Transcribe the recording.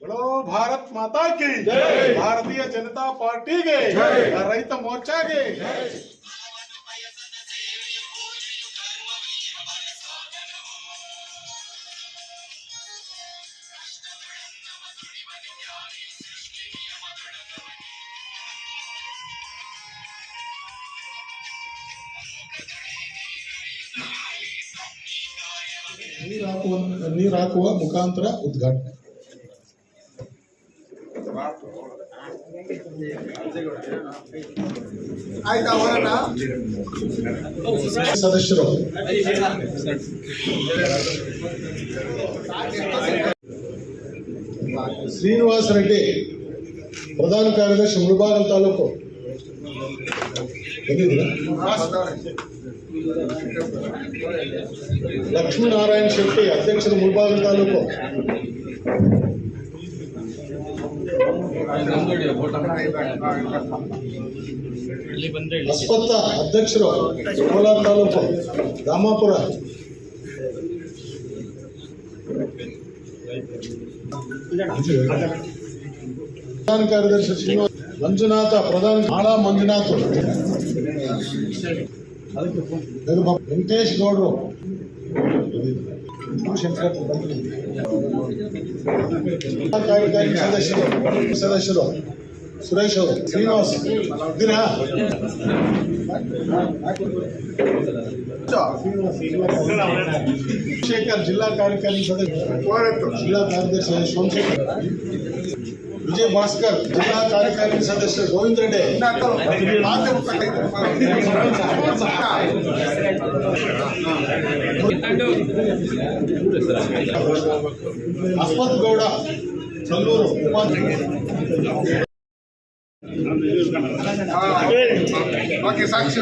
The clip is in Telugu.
बोलो भारत माता की ಭಾರತೀಯ ಜನತಾ ಪಾರ್ಟಿಗೆ ರೈತ ಮೋರ್ಚಾಗೆ ನೀರು ಹಾಕುವ ನೀರು ಹಾಕುವ ಮುಖಾಂತರ ಉದ್ಘಾಟನೆ సదస్సులు శ్రీనివాస రెడ్డి ప్రధాన కార్యదర్శి మునుభాగం తాలూకు లక్ష్మీనారాయణ శెట్టి అధ్యక్షుడు మునుభాగం తాలూకు ಅಸ್ಪತ್ತ ಅಧ್ಯಕ್ಷರು ಕೋಲಾರ ತಾಲೂಕು ರಾಮಾಪುರ. ಪ್ರಧಾನ ಕಾರ್ಯದರ್ಶಿ ಶ್ರೀನಿವಾಸ ಮಂಜುನಾಥ ಪ್ರಧಾನ ಮಾಳ ಮಂಜುನಾಥ. ವೆಂಕಟೇಶ್ ಗೌಡ್ರು. ಕಾರ್ಯಕಾರಿ ಸದಸ್ಯರು ಸದಸ್ಯರು ಸುರೇಶ್ ಅವರು ಶ್ರೀನಿವಾಸ್ ಇದ್ದೀರಾ ಶೇಖರ್ ಜಿಲ್ಲಾ ಕಾರ್ಯಕಾರಿ ಸದಸ್ಯ ಜಿಲ್ಲಾ ಕಾರ್ಯದರ್ಶಿ ಸೋಮಶೇಖರ್ విజయ్ భాస్కర్ జిల్లా కార్యకారిణి సదస్సు గోవింద్ రెడ్డి. అస్మత్ గౌడ చల్లూరు ఉపాధ్యాయుడు. సాక్షి